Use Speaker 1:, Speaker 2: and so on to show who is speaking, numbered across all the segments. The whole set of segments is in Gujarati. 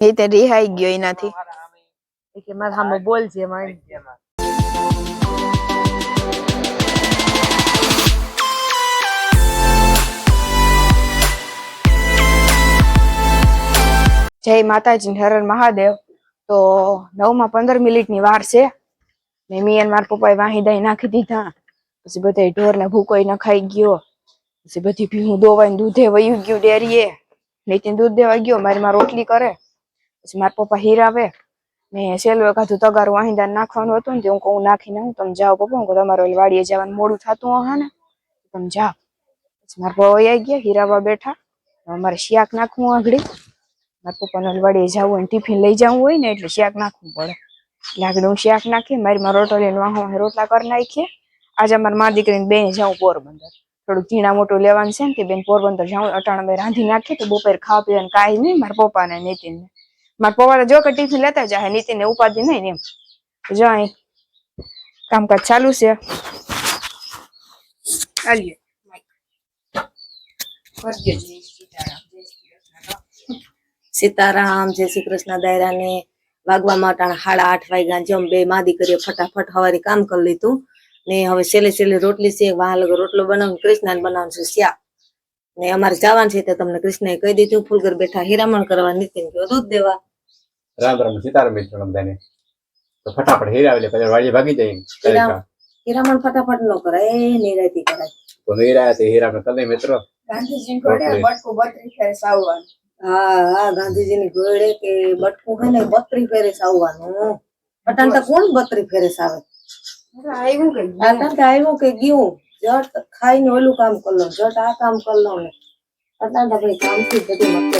Speaker 1: એ તે રિહાઈ ગયો એનાથી.
Speaker 2: કે મારા સામે બોલ છે એમાં
Speaker 1: જય માતાજી ને હરણ મહાદેવ. તો નવમાં પંદર મિનિટની વાર છે. ને મી અને મારા પપ્પાએ વાહી દઈ નાખી દીધા. પછી બધા ઢોરને ભૂકોઈ નખાઈ ગયો. પછી બધી ભીહું દોવાઈને દૂધે વયું ગયું ડેરીએ. નીતિન દૂધ દેવા ગયો મારી માં રોટલી કરે. પછી મારા પપ્પા હીરાવે ને સેલું એકાદું તગારું વાહિંદા નાખવાનું હતું ને હું કહું નાખીને હું તમે જાઓ પપ્પા, હું તમારો વાડીએ જવાનું મોડું થતું હશે ને તમે જાઓ. પછી મારા પપ્પા આવી ગયા, હીરાવા બેઠા. અમારે મારે શિયાક નાખવું આગળી. મારા પપ્પાને વાડીએ જવું હોય ટિફિન લઈ જવું હોય ને એટલે શિયાક નાખવું પડે. એટલે આગળ હું શિયાક નાખી, મારી માં રોટો લઈને વાહો રોટલા કરી નાખીએ આજે અમારે મા દીકરીને બેન જાઉં પોરબંદર. થોડુંક ઝીણા મોટું લેવાનું છે ને તે બેન પોરબંદર જાઉં, અટાણે મેં રાંધી નાખીએ તો બપોર ખાવા પીવાનું કાંઈ નહીં, મારા પપ્પાને નીતિનને. મારા પપ્પા જો કે ટિફિન લેતા જાય નીતિનને ઉપાધિ નહીં એમ. જો અહીં કામકાજ ચાલુ છે. સીતારામ, જય શ્રી કૃષ્ણ.
Speaker 2: દાયરા ને વાગવા માટે સાડા આઠ વાગ્યા જેમ બે માદી દીકરીએ ફટાફટ હવારે કામ કરી લીધું. ને હવે છેલ્લે છેલ્લે રોટલી છે, વાહ રોટલો બનાવું કૃષ્ણ બનાવશું શ્યા. ને અમારે જવાનું છે, તે તમને કૃષ્ણએ કહી દીધું ફૂલગર બેઠા હીરામણ કરવા નીતિન ગયો દૂધ દેવા.
Speaker 3: રામ રામ સીતારામ મિત્રો બધાને તો ફટાફટ હીરા એટલે પછી વાડી ભાગી જાય
Speaker 2: હીરા- હીરામણ ફટાફટ નો કરાય એ નિરાયતી કરાય
Speaker 3: તો નિરાય તે હીરા આપણે કલે મિત્રો.
Speaker 1: ગાંધીજી બટકું બત્રી ફેરે સાવવાનું.
Speaker 2: હા હા ગાંધીજીની ઘોડે કે બટકું હે ને બત્રી ફેરે સાવવાનું. પટાણ તો કોણ બત્રી ફેરે આવે
Speaker 1: આવ્યું
Speaker 2: તો કે ગયું. જટ ખાઈને ઓલું કામ કરલો જટ આ કામ કરલો ને. અટાણ તો ભાઈ કામથી જ મતલબ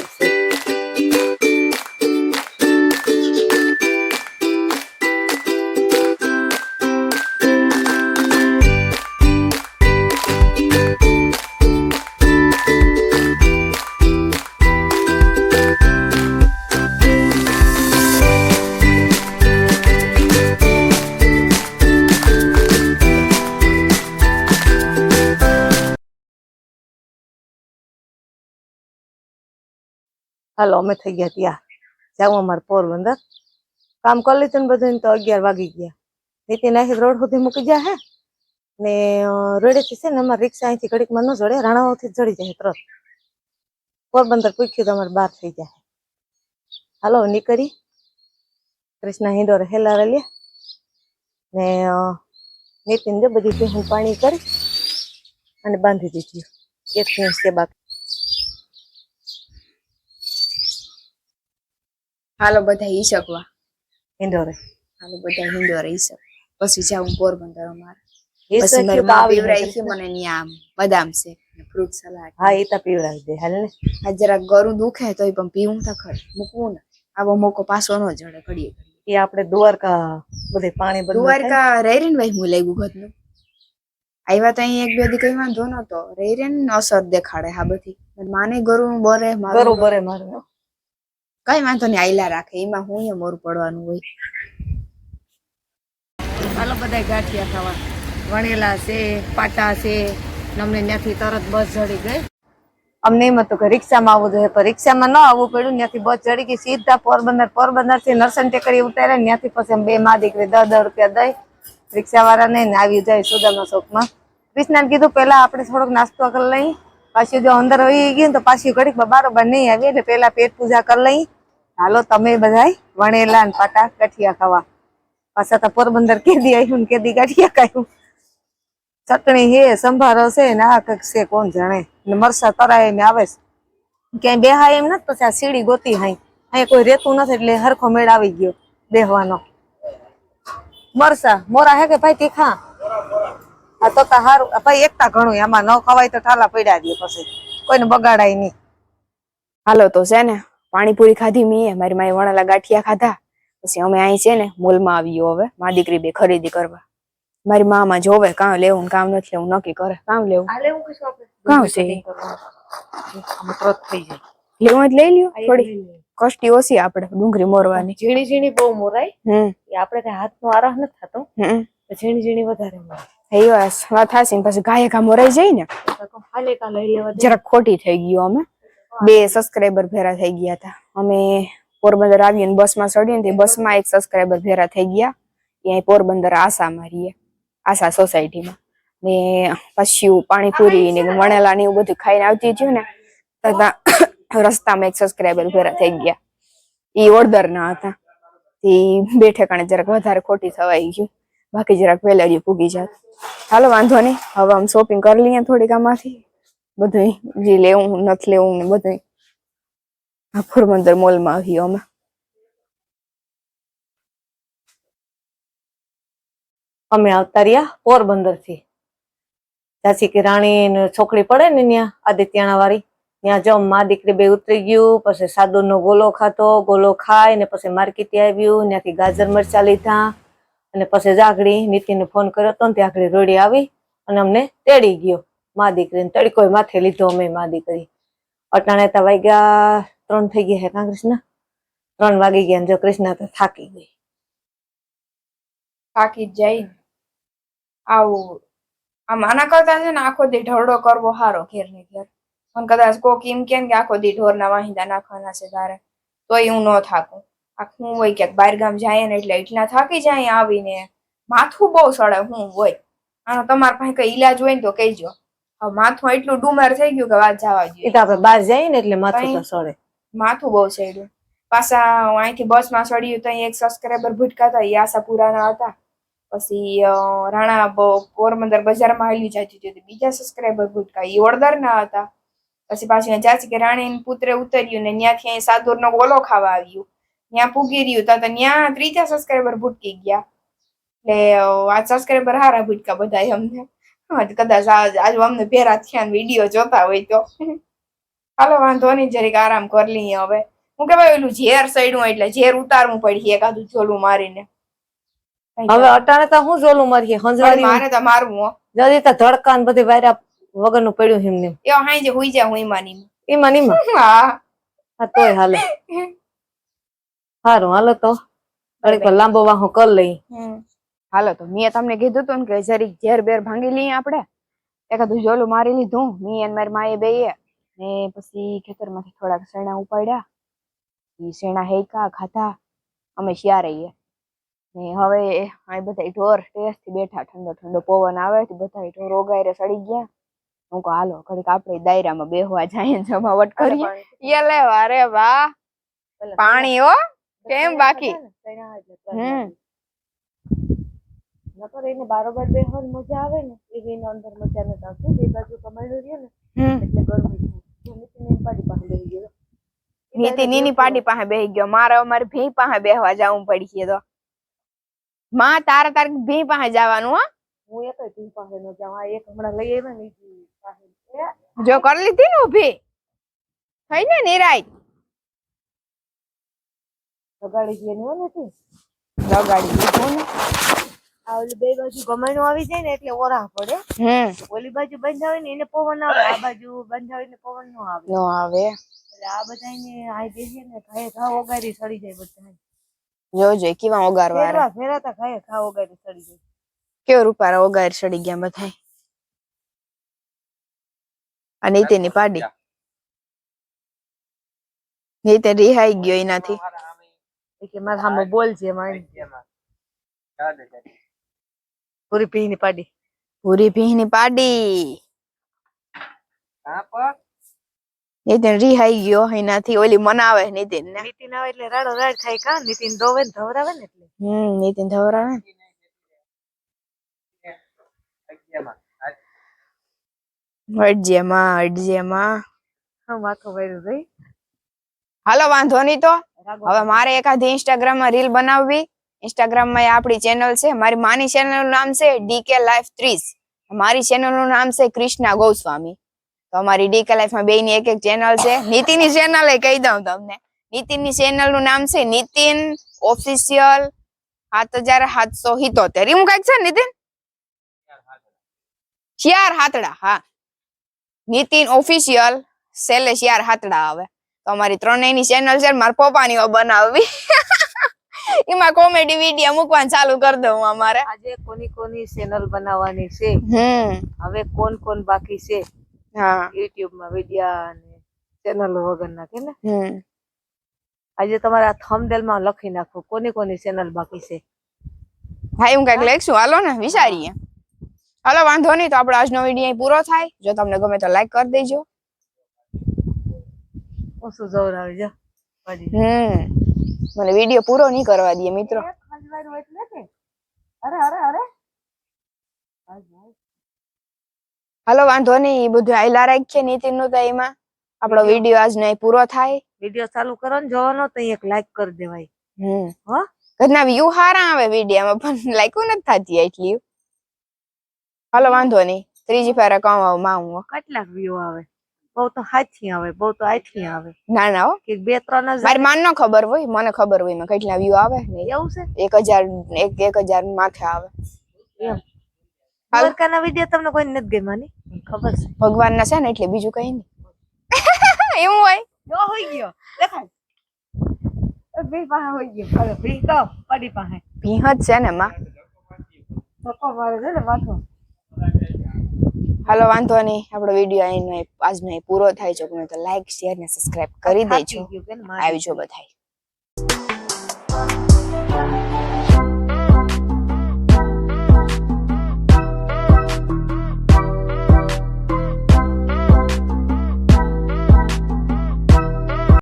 Speaker 2: હાલો, અમે થઈ ગયા ત્યાં. જાઉં અમારે પોરબંદર. કામ કરી લીધું ને બધું તો અગિયાર વાગી ગયા. નીતિન આખી રોડ સુધી મૂકી ગયા હે? ને રોડેથી છે ને, અમારે રિક્ષા અહીંથી ઘડીકમાં ન જડે રાણાઓથી જડી જાય તરત. પોરબંદર પૂછ્યું તો અમારે બહાર થઈ જાય. હાલો, નીકળી. કૃષ્ણ હિંડોરે હેલા લે ને નીતિન જો બધી હું પાણી કરી અને બાંધી દીધી. એક બાકી.
Speaker 1: હાલો બધા ઈ શકવા.
Speaker 2: ઇન્દોરે
Speaker 1: હાલો બધા ઇન્દોરે ઈ શક પછી જાઉં પોરબંદર અમારે પછી મારી માં પીવડાવી છે મને ન્યા બદામ છે ફ્રૂટ સલાડ
Speaker 2: હા એ તો પીવડાવી દે. હાલ ને.
Speaker 1: આ જરાક ગરું દુખે તોય પણ પીવું તો ખરી. મૂકવું ને. આવો મોકો પાછો ન જડે ઘડીએ
Speaker 2: એ આપણે દ્વારકા બધે પાણી બધું.
Speaker 1: દ્વારકા રેરેન ભાઈ હું લઈ ઘરનું. આવ્યા તો અહીં એક બે દી કઈ વાંધો નતો. રૈરેન અસર દેખાડે હા બધી. માને ગરું બરે મારું
Speaker 2: બરે મારે
Speaker 1: કઈ વાંધો નહીં આયલા રાખે. એમાં હું એ મોરું પડવાનું હોય.
Speaker 2: ચાલો બધા ગાંઠિયા ખાવા. વણેલા છે પાટા છે અમને ત્યાંથી તરત બસ ચડી ગઈ. અમને એમ હતું કે રિક્ષામાં આવવું જોઈએ પણ રિક્ષામાં ન આવવું પડ્યું ત્યાંથી બસ ચડી ગઈ. સીધા પોરબંદર પોરબંદરથી નરસન ટેકરી ઉતારે ત્યાંથી પછી બે માં દીકરી દસ દસ રૂપિયા દઈ રિક્ષા વાળા ને આવી જાય સુદામા શોખમાં કૃષ્ણને કીધું પેલા આપણે થોડોક નાસ્તો કરી લઈ પાછી જો અંદર વહી ગયું તો પાછી ઘડીક બારોબાર નહીં આવી એટલે પેલા પેટ પૂજા કરી લઈ. હાલો, તમે બધાય વણેલા ને પાટા ગઠિયા ખાવા. પાછા તો પોરબંદર કેદી આવ્યું ને કેદી ગઠિયા ખાયું. ચટણી હે સંભારો છે ને આ કંઈક છે, કોણ જાણે. ને મરસા તરાય ને આવે ક્યાંય બેહાય એમ નથી, પછી આ સીડી ગોતી હાઈ અહીંયા કોઈ રેતું નથી એટલે હરખો મેળ આવી ગયો બેહવાનો. મરસા, મોરા હે કે ભાઈ તીખા? આ તો તા હારું ભાઈ એકતા ઘણું એમાં ન ખવાય તો ઠાલા પડ્યા દે પછી. કોઈને બગાડાય નહીં.
Speaker 1: હાલો તો છે ને પાણીપુરી ખાધી મીએ મારી માય વણેલા ગાંઠિયા ખાધા. પછી અમે અહીં છે ને મોલમાં આવ્યો હવે મા દીકરી બે ખરીદી કરવા. મારી મામા જોવે કામ લેવું કામ નથી લેવું નક્કી કરે. કામ લેવું? કામ છે
Speaker 2: થઈ
Speaker 1: લેવું જ લઈ લ્યો થોડી. કષ્ટી ઓછી આપણે ડુંગળી મોરવાની.
Speaker 2: ઝીણી ઝીણી બહુ મોરાય.
Speaker 1: હમ.
Speaker 2: એ આપણે કઈ હાથનો આરાહ નથી થતો. ઝીણી ઝીણી વધારે મોરાય.
Speaker 1: એ વાત હાસી ને પછી ગાયે ઘા મોરાઈ જાય ને
Speaker 2: હાલે કા લઈ લેવા
Speaker 1: જરાક ખોટી થઈ ગયું અમે. બે સબસ્ક્રાઈબર ભેરા થઈ ગયા હતા. અમે પોરબંદર આવીએ ને બસમાં ચડીને તે બસમાં એક સબસ્ક્રાઈબર ભેરા થઈ ગયા. ત્યાં પોરબંદર આશા મારીએ આશા સોસાયટીમાં ને પછી પાણીપુરી ને વણેલા ને એવું બધું ખાઈને આવતી થયું ને તથા રસ્તામાં એક સબસ્ક્રાઈબર ભેરા થઈ ગયા. એ ઓર્ડર ના હતા. એ બે ઠેકાણે જરાક વધારે ખોટી થવાઈ ગયું. બાકી જરાક વેલેરી પૂગી જાત. હાલો, વાંધો નહીં. હવે આમ શોપિંગ કરી લઈએ થોડીક આમાંથી. બધું જે લેવું, નથી લેવું ને બધું આ પોરબંદર મોલમાં આવ્યો અમે.
Speaker 2: અમે આવતા રહ્યા પોરબંદરથી ઝાંસી કે રાણી છોકરી પડે ને ત્યાં આદિત્યાણા વાળી ત્યાં જો મા દીકરી બે ઉતરી ગયું, પછી સાદુ નો ગોલો ખાતો ગોલો ખાય ને પછી માર્કેટે આવ્યું, ત્યાંથી ગાજર મરચા લીધા. અને પછી જાગડી નીતિને ફોન કર્યો તો ત્યાં રોડી આવી અને અમને તેડી ગયો. મા દીકરીને તડકો માથે લીધો અમે મા દીકરી. અટાણે તો વાગ્યા ત્રણ થઈ ગયા હે કાં કૃષ્ણ? ત્રણ વાગી ગયા જો કૃષ્ણ તો થાકી ગઈ.
Speaker 1: થાકી જ જાય આવું આમ આના કરતા છે ને આખો દી ઢોરડો કરવો હારો ઘેર ને ઘેર. પણ કદાચ કોક એમ કેમ કે આખો દી ઢોરના વાહિંદા નાખવાના છે તારે. તોય હું ન થાકું. આખું હોય ક્યાંક બહાર ગામ જાય ને એટલે એટલા થાકી જાય આવીને. માથું બહુ સડે હું હોય. આનો તમારા પાસે કઈ ઈલાજ હોય ને તો કહેજો. હવે માથું એટલું ડુમર થઈ ગયું કે વાત જવા
Speaker 2: એ
Speaker 1: જોઈએ
Speaker 2: તો આપણે બહાર જઈએ ને એટલે માથું તો સડે
Speaker 1: માથું બહુ સડ્યું પાછા અહીંથી બસમાં સડ્યું તો એક સબસ્ક્રાઈબર ભૂટકાતા એ આશાપુરાના હતા. પછી રાણા પોરબંદર બજારમાં હાલ્યું જતી હતી બીજા સબસ્ક્રાઈબર ભૂટકા એ ઓળદરના હતા. પછી પાછું ચાચી કે રાણી પુત્રે ઉતર્યું ને ત્યાંથી અહીં સાદુરનો ગોલો ખાવા આવ્યું. ત્યાં પૂગી રહ્યું તો ત્યાં ત્રીજા સબસ્ક્રાઈબર ભૂટકી ગયા એટલે આ સબસ્ક્રાઈબર હારા ભૂટકા બધા અમને હા, કદાચ આજ અમને ભેરા થયા વીડિયો જોતા હોય તો હાલો વાંધો નહીં જરીક આરામ કરી લઈએ હવે હું કહેવાય ઓલું ઝેર સડ્યું એટલે ઝેર ઉતારવું પડી એકાદું ઝોલું મારીને
Speaker 2: હવે અટાણે તો હું ઝોલું મારીએ
Speaker 1: વળી મારે તો મારવું
Speaker 2: જલ્દી તો ધડકા ને બધી વાયરા વગરનું પડ્યું હિમને
Speaker 1: એ હાઈ જે હુઈ જા હું માની
Speaker 2: એમાં નીમાં
Speaker 1: હા.
Speaker 2: હા તોય હાલે. સારું હાલો તો. ઘડીક લાંબો વાહો કર લઈ.
Speaker 1: હાલો તો મેં તમને કીધું તું ને કે જરીક ઝેર બેર ભાંગી લઈએ આપણે. એકાદું જોલું મારી લીધું મી અને મારી માએ બેયે ને પછી ખેતરમાંથી થોડાક શેણા ઉપાડ્યા. એ શેણા હેકા ખાધા. અમે શ્યા રહીએ ને હવે આ બધા ઢોર ટેસ્ટથી બેઠા ઠંડો ઠંડો પવન આવે તો બધા ઢોર ઓગાયરે સડી ગયા. હું કહું હાલો ઘડીક આપણે દાયરામાં બેહવા જાય જમાવટ કરીએ. યે લે વારે વાહ. પાણી હો. કેમ બાકી? હમ.
Speaker 2: નકર એને બારોબાર બેહવાની મજા આવે ને એવી એને અંદર મજા નથી આવતી બે બાજુ કમાયું રહે ને એટલે ગરમી
Speaker 1: નીતિ નીની પાડી પાસે બેહી ગયો. મારે અમારે ભી પાસે બેહવા જવું પડી તો. માં તારે તારે ભી પાસે જવાનું હો.
Speaker 2: હું એક ભી પાસે ન જાઉં. આ એક હમણાં લઈ આવ્યા ને
Speaker 1: જો કરી લીધી ને ઊભી થઈ ને નિરાય
Speaker 2: લગાડી દે ને હો નથી?
Speaker 1: લગાડી દીધું ને?
Speaker 2: આ ઓલી બે બાજુ ગમાણું આવી જાય ને એટલે ઓરા પડે.
Speaker 1: હમ.
Speaker 2: ઓલી બાજુ બંધાવે ને એને પવન આવે આ બાજુ બંધાવે ને પવન નો આવે.
Speaker 1: નો આવે.
Speaker 2: એટલે આ બધા ને આ બેસીએ ને ખાય ઘા ઓગારી સડી જાય બધા
Speaker 1: જોજો કેવા ઓગારવા
Speaker 2: ફેરા ફેરાતા ખાય ઘા ઓગારી સડી જાય.
Speaker 1: કેવો રૂપારા ઓગાર સડી ગયા બધા અને તેની પાડી. નીતે રિહાઈ ગયો એનાથી.
Speaker 2: કે મારા સામે બોલ છે મારી પૂરી પી પાડી.
Speaker 1: પૂરી ભીની પાડી. નીતિન રિહાઈ ગયો એનાથી ઓલી મનાવે નીતિન ને.
Speaker 2: નીતિન આવે એટલે રાડો રાડ થાય કા? નીતિન ધોવે ને ધવરાવે ને એટલે?
Speaker 1: હમ નીતિન ધવરાવે ને. અડજે માં અડજે માં
Speaker 2: હા માથું વાળ્યું ભાઈ
Speaker 1: હાલો વાંધો નહીં તો. હવે મારે એકાદી ઇન્સ્ટાગ્રામમાં રીલ બનાવવી. ઇન્સ્ટાગ્રામમાં એ આપણી ચેનલ છે. મારી માની ચેનલનું નામ છે ડીકે લાઈફ ત્રીસ મારી ચેનલનું નામ છે કૃષ્ણા ગોસ્વામી તો અમારી ડીકે લાઈફમાં બે ની એક એક ચેનલ છે. નીતિની ચેનલ એ કહી દઉં તમને. નીતિનની ચેનલનું નામ છે નીતિન ઓફિશિયલ સાત હજાર સાતસો હિતોતેર એવું કંઈક છે નીતિન? શિયાર હાતડા હા. નીતિન ઓફિશિયલ સેલે શિયાર હાતડા આવે. તો અમારી ત્રણેયની ચેનલ છે મારા પપ્પાની બનાવવી. એમાં કોમેડી વીડિયો મૂકવાનું ચાલુ કરી દઉં અમારે.
Speaker 2: આજે કોની કોની ચેનલ બનાવવાની છે?
Speaker 1: હમ.
Speaker 2: હવે કોણ કોણ બાકી છે?
Speaker 1: હા.
Speaker 2: યુટ્યુબમાં વિડિયા અને ચેનલ વગર ના કે ને?
Speaker 1: હમ.
Speaker 2: આજે તમારા થંબનેલમાં લખી નાખો કોની કોની ચેનલ બાકી છે?
Speaker 1: હા હું કંઈક લખશું? હાલો ને વિચારીએ. હાલો વાંધો નહીં તો આપણો આજનો વીડિયો પૂરો થાય. જો તમને ગમે તો લાઈક કરી દેજો.
Speaker 2: શું જવર આવી જા
Speaker 1: હમ. મને વીડિયો પૂરો નહીં કરવા દે મિત્રો.
Speaker 2: અરે અરે અરે.
Speaker 1: હાલો વાંધો નહીં એ બધું આયલા રાખીએ નીતિનનું તો એમાં. આપણો વીડિયો? આજ નહીં પૂરો થાય.
Speaker 2: વીડિયો ચાલુ કરો ને જોવાનો તો એક લાઈક કરી દેવાય.
Speaker 1: હમ.
Speaker 2: હો?
Speaker 1: ઘરના વ્યૂ સારા આવે વિડીયોમાં પણ લાઈકો નથી થતી એટલી હાલો વાંધો નહીં. ત્રીજી ફેરા આવું માં
Speaker 2: કેટલાક વ્યૂ આવે? બહુ તો હાથથી આવે બહુ તો આઠથી આવે.
Speaker 1: ના ના હો.
Speaker 2: કે બે ત્રણ હજાર
Speaker 1: મારી માન નો ખબર હોય મને ખબર હોય એમાં કેટલા વ્યૂ આવે ને.
Speaker 2: એવું છે?
Speaker 1: એક હજાર એક એક હજાર માથે આવે.
Speaker 2: એમ. દ્વારકાના વીડિયો તમને કોઈ નથી ગઈ માની ખબર છે.
Speaker 1: ભગવાન ના છે ને એટલે બીજું કઈ નહીં. એવું હોય?
Speaker 2: જો હોઈ ગયો. દેખાય. બે પાસે હોઈ ગયો. ભી તો પડી પાસે
Speaker 1: ભીહ જ છે ને માં.
Speaker 2: પપ્પા મારે છે ને માથું.
Speaker 1: હાલો વાંધો નહીં. આપણો વીડિયો અહીંનો અહીં- આજનો અહીં પૂરો થાય. છે ગમે તો લાઈક શેર ને સબસ્ક્રાઇબ કરી દેજો.
Speaker 2: કે ને
Speaker 1: બધાય.